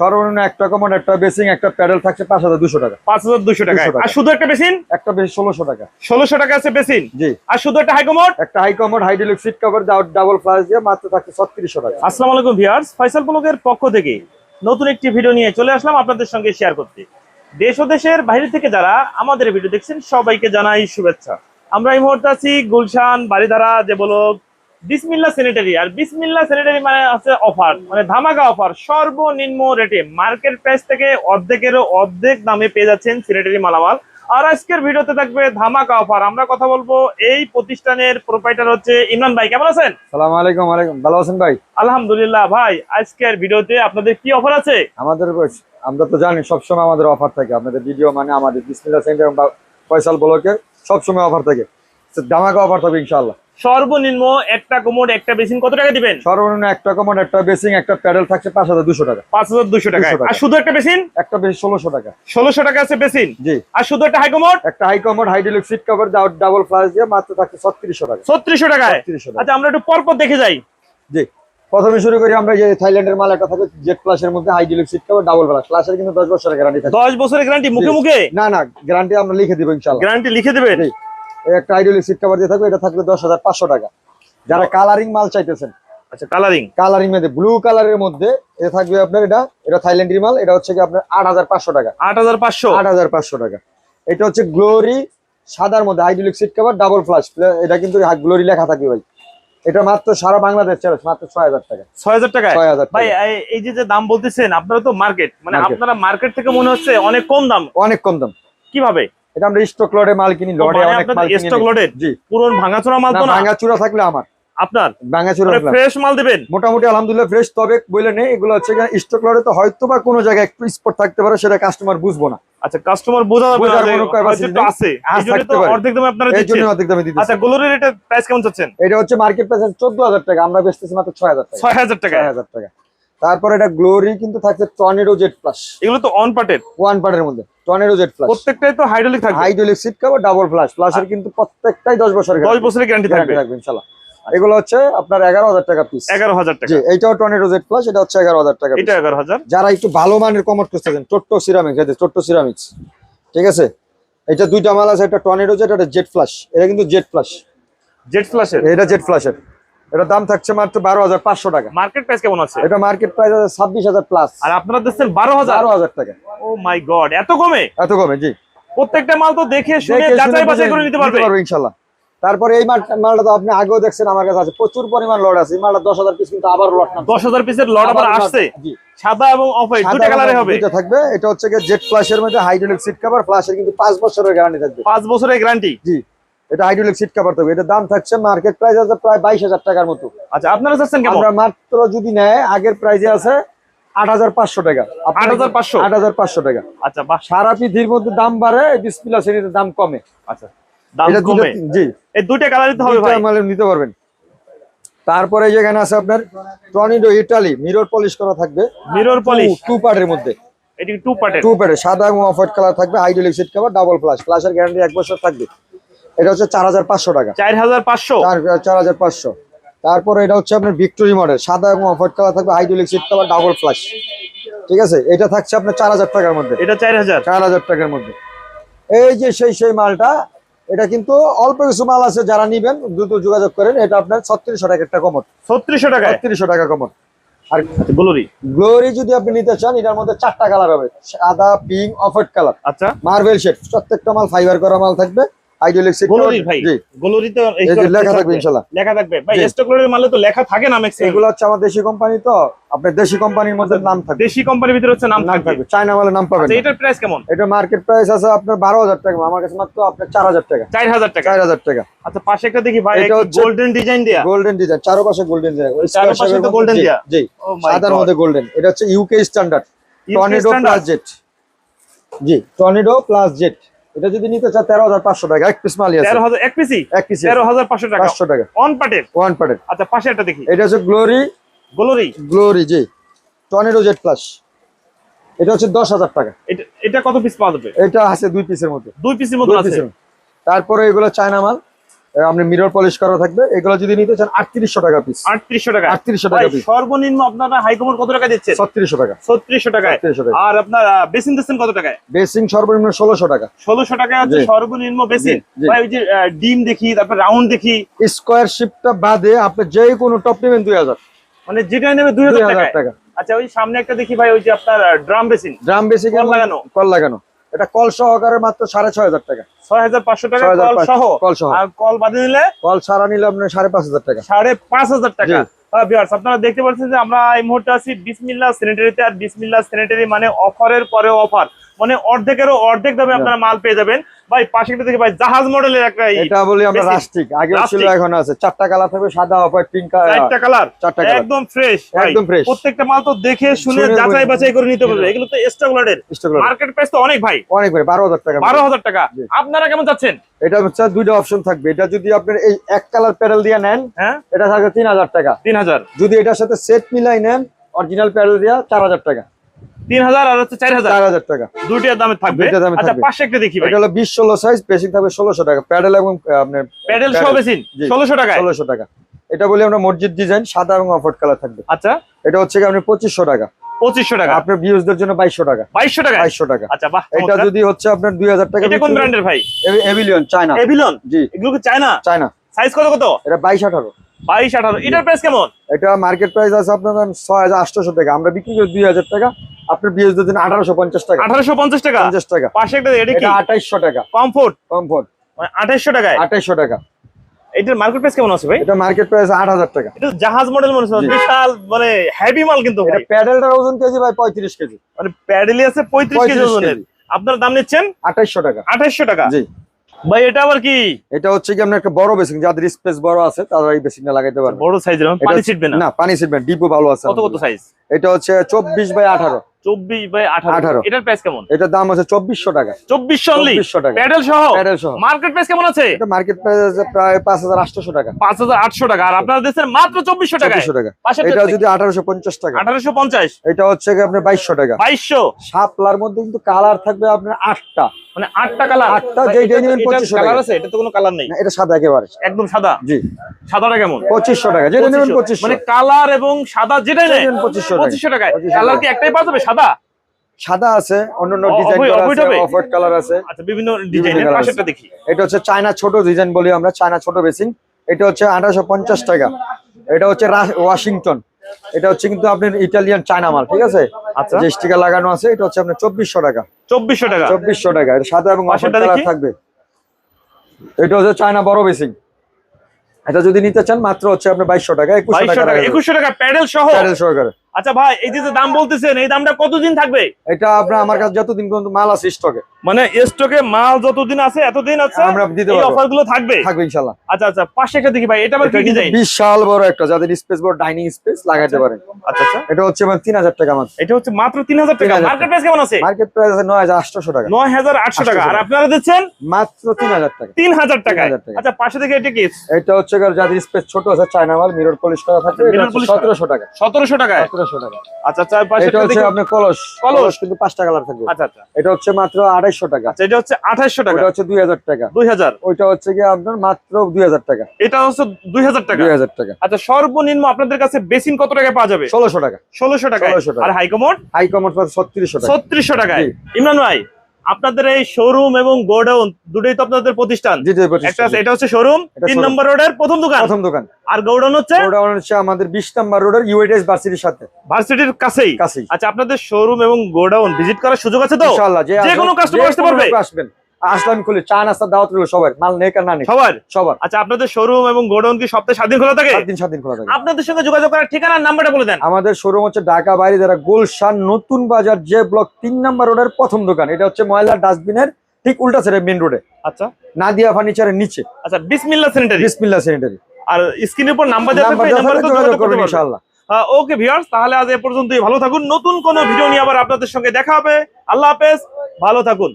সর্বনিম্ন একটা কমন একটা বেসিং একটা প্যাডেল থাকছে পাঁচ হাজার দুশো টাকা। পাঁচ হাজার দুশো টাকা। আর শুধু একটা বেসিন? একটা বেশি ষোলোশো টাকা। ষোলোশো টাকা আছে বেসিন? জি। আর শুধু একটা হাইকমোড একটা high commode hydraulic seat cover double flush দিয়ে মাত্র থাকছে ছত্রিশশো টাকা। আসসালামু আলাইকুম ভিউয়ার্স ফয়সাল ব্লগের পক্ষ থেকে নতুন একটি ভিডিও নিয়ে চলে আসলাম আপনাদের সঙ্গে শেয়ার করতে। দেশ ও দেশের বাইরে থেকে যারা আমাদের ভিডিও দেখছেন সবাইকে জানাই শুভেচ্ছা। আমরা এই মুহূর্তে আছি গুলশান বাড়িধারা যে বলো বিসমিল্লা স্যানিটারি আর বিসমিল্লা স্যানিটারি মানে আছে অফার মানে ধামাকা অফার সর্বনিম্ন রেটে মার্কেট প্রাইস থেকে অর্ধেকেরও অর্ধেক দামে পেয়ে যাচ্ছেন স্যানিটারি মালামাল। আর আজকের ভিডিওতে থাকবে ধামাকা অফার আমরা কথা বলব এই প্রতিষ্ঠানের প্রোপাইটার হচ্ছে ইমরান ভাই। কেমন আছেন? সালাম আলাইকুম আলাইকুম ভালো আছেন ভাই? আলহামদুলিল্লাহ ভাই আজকের ভিডিওতে আপনাদের কি অফার আছে? আমাদের আমরা তো জানি সবসময় আমাদের অফার থাকে। আপনাদের ভিডিও মানে আমাদের বিসমিল্লা সেন্টার ফয়সাল ব্লকের সবসময় অফার থাকে। দামাকা অফার থাকবে ইনশাল্লাহ সর্বনিম্ন একটা কোমোড একটা বেসিন কত টাকা দিবেন? সর্বনিম্ন একটা কমন একটা বেসিং একটা প্যাডেল থাকছে পাঁচ হাজার দুশো টাকা। পাঁচ হাজার দুশো টাকা। আর শুধু একটা বেসিন? একটা ষোলোশো টাকা। ষোলোশো টাকা আছে বেসিন? জি। আর শুধু একটা হাইকমোড একটা high commode hydraulic seat cover double flush দিয়ে মাত্র থাকছে ছত্রিশশো টাকা। ছত্রিশশো টাকা। আচ্ছা আমরা একটু পরপর দেখে যাই। জি। প্রথমে শুরু করি আমরা যে থাইল্যান্ডের মাল একটা থাকে জেট প্লাসের মধ্যে hydraulic seat cover double flush ফ্লাশের কিন্তু দশ বছরের গ্যারান্টি থাকে দশ বছরের গ্যারান্টি মুখে মুখে? না না গ্যারান্টি আমরা লিখে দিব ইনশাল্লাহ গ্যারান্টি লিখে দেবেন? একটা হাইড্রোলিক সিট কভার দিয়ে থাকবে এটা থাকবে দশ হাজার পাঁচশো টাকা। যারা কালারিং মাল চাইতেছেন আচ্ছা কালারিং কালারিং মধ্যে ব্লু কালারের মধ্যে এটা থাকবে আপনার এটা এটা থাইল্যান্ডের মাল এটা হচ্ছে কি আপনার আট হাজার পাঁচশো টাকা। আট হাজার পাঁচশো? আট হাজার পাঁচশো টাকা। এটা হচ্ছে গ্লোরি সাদার মধ্যে hydraulic seat cover double flush এটা কিন্তু গ্লোরি লেখা থাকবে ভাই। এটা মাত্র সারা বাংলাদেশ চ্যালেঞ্জ মাত্র ছয় হাজার টাকা। ছয় হাজার টাকায় ছয় হাজার ভাই এই- যে যে দাম বলতেছেন আপনারা তো মার্কেট মানে। আপনারা মার্কেট থেকে মনে হচ্ছে অনেক কম দাম। অনেক কম দাম। কীভাবে? এটা আমরা স্টক লটে মাল কিনি লটে মানে অনেক মাল কিনি stock loaded? জি। পুরন ভাঙাচোরা মাল তো না ভাঙা চূড়া থাকলে আমার। আপনার? ভাঙা চূড়া থাকলে ফ্রেশ মাল দেবেন? মোটামুটি আলহামদুলিল্লাহ ফ্রেশ তবে বলে নেই এগুলো হচ্ছে স্টক লটে তো হয়তো বা কোনো জায়গায় একটু স্পট থাকতে পারে সেটা কাস্টমার বুঝব না। আচ্ছা কাস্টমার বোঝা যাবে। আছে। তো অর্ধেক দামে আপনারা দিচ্ছেন। জন্য অর্ধেক দামে দিতেছি। আচ্ছা গ্লোরির প্রাইস কেমন চাচ্ছেন? এটা হচ্ছে মার্কেট প্রাইস চোদ্দ হাজার টাকা আমরা বেচতেছি মাত্র ছয় হাজার টাকা। ছয় হাজার টাকা। ছয় হাজার টাকা। তারপর এটা গ্লোরি কিন্তু থাকছে টর্নেডো জেট প্লাস এগুলো তো অন পার্টের ওয়ান পার্টের মধ্যে। টর্নেডো জেট প্লাস প্রত্যেকটাই তো হাইড্রোলিক থাকবে? Hydraulic seat cover double flush ফ্লাশের কিন্তু প্রত্যেকটাই দশ বছর দশ বছরের গ্যারান্টি থাকবে। থাকবে ইনশাল্লাহ এগুলো হচ্ছে আপনার এগারো হাজার টাকা পিস এগারো হাজার টাকা। জি এইটাও টর্নেডো জেট প্লাস এটা হচ্ছে এগারো হাজার টাকা piece। এটা এগারো হাজার। যারা একটু ভালো মানের কমট খুঁজতেছেন টোট্টো সিরামিক্স যে টোট্টো সিরামিক্স ঠিক আছে? এটা দুইটা মাল আছে একটা টর্নেডো জেট একটা জেট ফ্লাশ এটা কিন্তু জেট ফ্লাশ জেট ফ্ল্যাশের এটা জেট ফ্লাশের এটা দাম থাকছে মাত্র বারো হাজার পাঁচশো টাকা। মার্কেট প্রাইস কেমন আছে? এটা মার্কেট প্রাইস আছে ছাব্বিশ হাজার প্লাস আর আপনারা দিচ্ছেন বারো হাজার? বারো হাজার টাকা। ও মাই গড এত কমে? এত কমে জি। প্রত্যেকটা মাল তো দেখে শুনে যাচাই বাছাই করে নিতে পারবে। ইনশাল্লাহ তারপরে এই মালটা তো আপনি আগেও দেখছেন আমার কাছে আছে। প্রচুর পরিমাণ লট আছে। এই মালটা দশ হাজার পিস কিন্তু আবার লট নামছে। দশ হাজার পিসের লট আবার আসছে? জি। সাদা এবং অফ হোয়াইট দুটা কালারে হবে। দুইটা থাকবে। এটা হচ্ছে জেট ফ্লাশের মধ্যে হাইড্রোলিক সিট কভার ফ্লাশের কিন্তু পাঁচ বছরের গ্যারান্টি থাকবে। পাঁচ বছরের গ্যারান্টি জি। এটা হাইড্রোলিক সিট কভার থাকবে। এটা দাম থাকছে মার্কেট প্রাইস আছে প্রায় বাইশ হাজার টাকার মতো। আচ্ছা আপনারা চাচ্ছেন আমরা মাত্র যদি নেয় আগের প্রাইসে আছে আট হাজার পাঁচশো টাকা। 8,500 আট হাজার পাঁচশো? টাকা। আচ্ছা বাহ। সারা পৃথিবীর মধ্যে দাম বাড়ে ডিসপ্লা শ্রেণীতে দাম কমে। আচ্ছা জি। এই দুইটা তো হবে ভাই। নিতে পারবেন। তারপরে যেখানে আছে আপনার টর্নিডো ইটালি মিরর পলিশ করা থাকবে। মিরর পলিশ টু পার্টের মধ্যে। এটি টু পার্টের টু পার্টের সাদা এবং অফ হোয়াইট কালার থাকবে hydraulic seat cover double flush ফ্লাশের guarantee এক বছর থাকবে। এটা হচ্ছে চার হাজার পাঁচশো টাকা। চার হাজার পাঁচশো? চার হাজার পাঁচশো। তারপরে এটা হচ্ছে আপনার ভিক্টোরি মডেল সাদা এবং অফ হোয়াইট কালার থাকবে hydraulic seat cover double flush ঠিক আছে? এটা থাকছে আপনার চার হাজার টাকার মধ্যে। এটা চার হাজার? চার হাজার টাকার মধ্যে। এই যে সেই সেই মালটা এটা কিন্তু অল্প কিছু মাল আছে যারা নিবেন দ্রুত যোগাযোগ করেন এটা আপনার ছত্রিশশো টাকা একটা কমন ছত্রিশশো টাকা ছত্রিশশো টাকা কমন আর গ্লোরি গ্লোরি যদি আপনি নিতে চান এটার মধ্যে চারটা কালার হবে সাদা পিঙ্ক অফ কালার। আচ্ছা। মার্বেল শেড প্রত্যেকটা মাল ফাইবার করা মাল থাকবে। হাইড্রোলিক সিট ভাই জি। তো লেখা থাকবে ইনশাল্লাহ লেখা থাকবে। ভাই স্টক লোডের মালে তো লেখা থাকে না ম্যাক্সিমাম এগুলো হচ্ছে আমার দেশি কোম্পানি তো আপনার দেশি কোম্পানির মধ্যে নাম থাকবে। দেশি কোম্পানির ভিতরে হচ্ছে নাম থাকবে। চায়না নাম পাবেন আচ্ছা এটার প্রাইস কেমন? এটা মার্কেট প্রাইস আছে আপনার বারো হাজার টাকা আমার কাছে মাত্র আপনার চার হাজার টাকা। চার হাজার টাকা? চার হাজার টাকা। আচ্ছা পাশে একটা দেখি ভাই এটা গোল্ডেন ডিজাইন দেয়া। গোল্ডেন ডিজাইন চারপাশে গোল্ডেন ডিজাইন চারপাশে তো golden দেয়া? জি Oh সাদার মধ্যে গোল্ডেন এটা হচ্ছে UK standard tornado plus jet জি টর্নেডো প্লাস জেট এটা যদি নিতে চান তেরো হাজার পাঁচশো টাকা। এক পিস মালি আছে। তেরো হাজার এক পিসি এক পিসি তেরো হাজার পাঁচশো টাকা। পাঁচশো টাকা। ওয়ান পার্টের ওয়ান পার্টের আচ্ছা পাশে একটা দেখি। এটা হচ্ছে গ্লোরি গ্লোরি গ্লোরি জি। টনেরো জেড প্লাস এটা হচ্ছে দশ হাজার টাকা। এটা এটা কত পিস পাওয়া যাবে? এটা আছে দুই পিসের মধ্যে। দুই পিসের আছে। তারপরে এগুলো চায়না মাল। আপনি মিরর পলিশ করা থাকবে। এগুলো যদি নিতে চান আটত্রিশশো টাকা পিস আটত্রিশশো টাকা। আটত্রিশশো টাকা পিস সর্বনিম্ন আপনারা হাইকমোড কত টাকা দিচ্ছে ছত্রিশশো টাকা। ছত্রিশশো টাকায় ছত্রিশশো টাকা। আর আপনার বেসিন দিচ্ছেন কত টাকায়? বেসিং সর্বনিম্ন ষোলোশো টাকা। ষোলোশো টাকায় হচ্ছে সর্বনিম্ন বেসিন। ভাই ওই যে ডিম দেখি তারপর রাউন্ড দেখি। স্কোয়ার শিপটা বাদে আপনি যে কোনো টপ নেবেন দুই হাজার। মানে যেটা নেবে দুই হাজার টাকা। আচ্ছা ওই সামনে একটা দেখি ভাই ওই যে আপনার ড্রাম বেসিন ড্রাম বেসিং কল লাগানো। কল লাগানো। এটা কল সহকারে মাত্র সাড়ে ছয় হাজার টাকা। ছয় হাজার পাঁচশো টাকা কল সহ? কল সহ। আর কল বাদে নিলে কল সারা নিলে আপনার সাড়ে পাঁচ হাজার টাকা। সাড়ে পাঁচ হাজার টাকা। আপনারা দেখতে পাচ্ছেন যে আমরা এই মুহূর্তে আছি স্যানিটারিতে আর স্যানিটারি মানে অফারের পরে অফার মানে অর্ধেকেরও অর্ধেক দামে আপনারা মাল পেয়ে যাবেন। ভাই পাশে দেখি ভাই জাহাজ মডেলের একটা এটা বলি আমরা রাস্টিক আগে ছিল এখন আছে। চারটা কালার থাকবে সাদা অফার পিঙ্ক চারটা কালার চারটা কালার একদম ফ্রেশ একদম fresh। প্রত্যেকটা মাল তো দেখে শুনে যাচাই বাছাই করে নিতে পারবে। এগুলো তো স্টক লটের মার্কেট প্রাইস তো অনেক ভাই। অনেক বারো হাজার টাকা। বারো হাজার টাকা। আপনারা কেমন যাচ্ছেন এটা হচ্ছে দুইটা অপশন থাকবে। এটা যদি আপনার এই এক কালার প্যাডেল দিয়ে নেন হ্যাঁ? এটা থাকবে তিন হাজার টাকা। তিন হাজার। যদি এটার সাথে সেট মিলাই নেন অরিজিনাল প্যাডেল দিয়ে চার হাজার টাকা। তিন হাজার আর হচ্ছে চার হাজার চার হাজার টাকা। দুইটার দামে থাকবে। আচ্ছা পাশে একটা দেখি এটা হলো বিশ ষোলো সাইজ থাকবে ষোলোশো টাকা। প্যাডেল এবং আপনার প্যাডেল সহ বেসিন ষোলোশো টাকায়। ষোলোশো টাকা। এটা বলি আমরা মসজিদ ডিজাইন সাদা এবং অফার কালার থাকবে। আচ্ছা। এটা হচ্ছে কি আপনার পঁচিশশো টাকা। পঁচিশশো টাকা। আপনার ভিউজদের জন্য বাইশশো টাকা। বাইশশো টাকা বাইশশো টাকা। আচ্ছা বাহ এটা যদি হচ্ছে আপনার দুই হাজার টাকা কোন ব্র্যান্ডের ভাই? এভিলিয়ন চায়না এভিলন জি। এগুলো চায়না চায়না সাইজ কত কত? এটা বাইশ আঠারো। বাইশ আঠারো। এটার প্রাইস কেমন? এটা মার্কেট প্রাইস আছে আপনার ছয় হাজার আটশোশো টাকা। আমরা বিক্রি করি দুই হাজার টাকা। আপনার বিএসদের জন্য আঠারোশো পঞ্চাশ টাকা। আঠারোশো পঞ্চাশ টাকা? পঞ্চাশ টাকা। পাশে একটা এটা কি? আঠাইশশো টাকা। কমফোর্ট কমফোর্ট মানে আঠাইশশো টাকায়? আঠাইশশো টাকা। এটার মার্কেট প্রাইস কেমন আছে ভাই? এটা মার্কেট প্রাইস আট হাজার টাকা। এটা জাহাজ মডেল মনে হচ্ছে বিশাল মানে হেভি মাল কিন্তু ভাই। প্যাডেলটার ওজন কেজি ভাই পঁয়ত্রিশ কেজি। মানে প্যাডেলি আছে পঁয়ত্রিশ কেজি 35 ওজনের। আপনার দাম নিচ্ছেন? আঠাইশশো টাকা। আঠাইশশো টাকা। জি। ভাই এটা আবার কি? এটা হচ্ছে কি আমরা একটা বড় বেসিন যাদের স্পেস বড় আছে তারা এই বেসিনটা লাগাইতে পারবে। বড় সাইজের পানি হচ্ছে- ছিটবে না? না পানি ছিটবে ডিপো ভালো আছে কত কত সাইজ এটা হচ্ছে চব্বিশ বাই আঠারো। চব্বিশ বাই আঠারো। 18 এটার প্রাইস কেমন? এটার দাম আছে টাকা অনলি টাকা প্যাডেল সহ? প্যাডেল সহ। মার্কেট প্রাইস কেমন আছে? এটা মার্কেট প্রাইস আছে প্রায় পাঁচ হাজার আটশোশো টাকা। পাঁচ হাজার আটশো টাকা। আর আপনারা দিচ্ছেন মাত্র টাকা। এটা যদি টাকা। আঠারোশো পঞ্চাশ। এটা হচ্ছে কি আপনার টাকা। শাপলার মধ্যে কিন্তু কালার থাকবে আপনার আটটা। মানে আটটা কালার। আটটা, নেবেন 2500 কালার আছে এটা তো কোনো কালার নেই। না, এটা সাদা একেবারে। একদম সাদা? জি। সাদাটা কেমন? পঁচিশশো টাকা। যেটা নেবেন 2500 মানে কালার এবং সাদা যেটাই নেই নেবেন 2500 টাকা। পঁচিশশো টাকায়। কালার কি একটাই পাওয়া যাবে? সাদা? সাদা আছে অন্যান্য ডিজাইন অফ- আছে হবে? কালার আছে। আচ্ছা বিভিন্ন ডিজাইনের পাশেরটা দেখি। এটা হচ্ছে চায়না ছোট ডিজাইন বলি আমরা চায়না ছোট বেসিন। এটা হচ্ছে আঠারোশো পঞ্চাশ টাকা। এটা হচ্ছে ওয়াশিংটন। এটা হচ্ছে কিন্তু আপনার ইটালিয়ান চায়না মাল ঠিক আছে? আচ্ছা। যে স্টিকার লাগানো আছে এটা হচ্ছে আপনার চব্বিশশো টাকা। চব্বিশশো টাকা? চব্বিশশো টাকা। এটা সাদা এবং অফার কালার থাকবে। এটা হচ্ছে চায়না বড় বেসিং এটা যদি নিতে চান মাত্র হচ্ছে আপনার বাইশশো টাকা একুশশো বাইশশো টাকা টাকা একুশশো টাকা প্যাডেল সহ? প্যাডেল সহকারে। আচ্ছা ভাই এই যে দাম বলতেছেন এই দামটা কতদিন থাকবে? এটা আপনার আমার কাছে যতদিন পর্যন্ত মাল আছে স্টকে মানে স্টকে মাল যতদিন আছে এতদিন আছে আমরা দিতে এই পারব। অফারগুলো থাকবে? থাকবে ইনশাল্লাহ। আচ্ছা আচ্ছা পাশে একটা দেখি ভাই এটা আবার কি ডিজাইন বিশাল বড় একটা যাদের স্পেস বড় ডাইনিং স্পেস লাগাতে পারেন। আচ্ছা আচ্ছা। এটা হচ্ছে মানে তিন হাজার টাকা মাত্র। এটা হচ্ছে মাত্র তিন হাজার টাকা। মার্কেট প্রাইস কেমন আছে? মার্কেট প্রাইস আছে নয় হাজার আটশোশো টাকা। নয় হাজার আটশো টাকা। আর আপনারা দিচ্ছেন? মাত্র তিন হাজার টাকা। তিন হাজার টাকা। 3000 টাকা। আচ্ছা পাশে দেখি এটা কি? এটা হচ্ছে যাদের স্পেস ছোট আছে চায়না মাল মিরর পলিশ করা থাকে এটা টাকা হচ্ছে polish করা। সতেরোশো টাকা। টাকা। আচ্ছা আচ্ছা এটা হচ্ছে আপনার কলস। কলস। কলস কিন্তু পাঁচটা কালার থাকবে। আচ্ছা আচ্ছা। এটা হচ্ছে মাত্র আড়াইশো টাকা। এটা হচ্ছে টাকা। হচ্ছে দুই হাজার টাকা। দুই হাজার। ওইটা হচ্ছে আপনার মাত্র দুই হাজার টাকা। এটা হচ্ছে দুই হাজার টাকা। দুই হাজার টাকা। আচ্ছা সর্বনিম্ন আপনাদের কাছে বেসিন কত টাকায় পাওয়া যাবে? ষোলোশো টাকা। ষোলোশো টাকায়। 1600 টাকা। আর হাইকমোড? হাই কমার্স পাচ্ছে ছত্রিশশো টাকা। ছত্রিশশো টাকায়। জি। ইমরান ভাই আপনাদের এই শোরুম এবং গোডাউন দুটোই তো আপনাদের প্রতিষ্ঠান। এটা হচ্ছে শোরুম তিন। নম্বর রোডের প্রথম দোকান। প্রথম দোকান। আর গোডাউন হচ্ছে? গোডাউন হচ্ছে আমাদের বিশ নাম্বার রোডের ইউএটিএস ভার্সিটির সাথে। ভার্সিটির কাছেই? কাছেই। আচ্ছা আপনাদের শোরুম এবং গোডাউন ভিজিট করার সুযোগ আছে তো? যে কোনো কাস্টমার আসতে পারবে? আসবেন। আসলাম খুলে চা নাস্তা দাওয়াত রইল সবার মাল নেক আর না নেক সবার? সবার। আচ্ছা আপনাদের শোরুম এবং গোডাউন কি সপ্তাহে সাত দিন খোলা থাকে? সাত দিন সাত দিন খোলা থাকে। আপনাদের সঙ্গে যোগাযোগ করার ঠিকানার নাম্বারটা বলে দেন। আমাদের শোরুম হচ্ছে ঢাকা বাইরে যারা গুলশান নতুন বাজার যে ব্লক তিন নাম্বার রোডের প্রথম দোকান। এটা হচ্ছে ময়লার ডাস্টবিনের ঠিক উল্টা সাইডে মেন রোডে আচ্ছা। নাদিয়া ফার্নিচারের নিচে। আচ্ছা বিসমিল্লাহ স্যানিটারি বিসমিল্লাহ স্যানিটারি আর স্ক্রিনের উপর নাম্বার যোগাযোগ করবেন ইনশাআল্লাহ। ওকে ভিউয়ার্স তাহলে আজ এ পর্যন্তই। ভালো থাকুন। নতুন কোন ভিডিও নিয়ে আবার আপনাদের সঙ্গে দেখা হবে। আল্লাহ হাফেজ। ভালো থাকুন।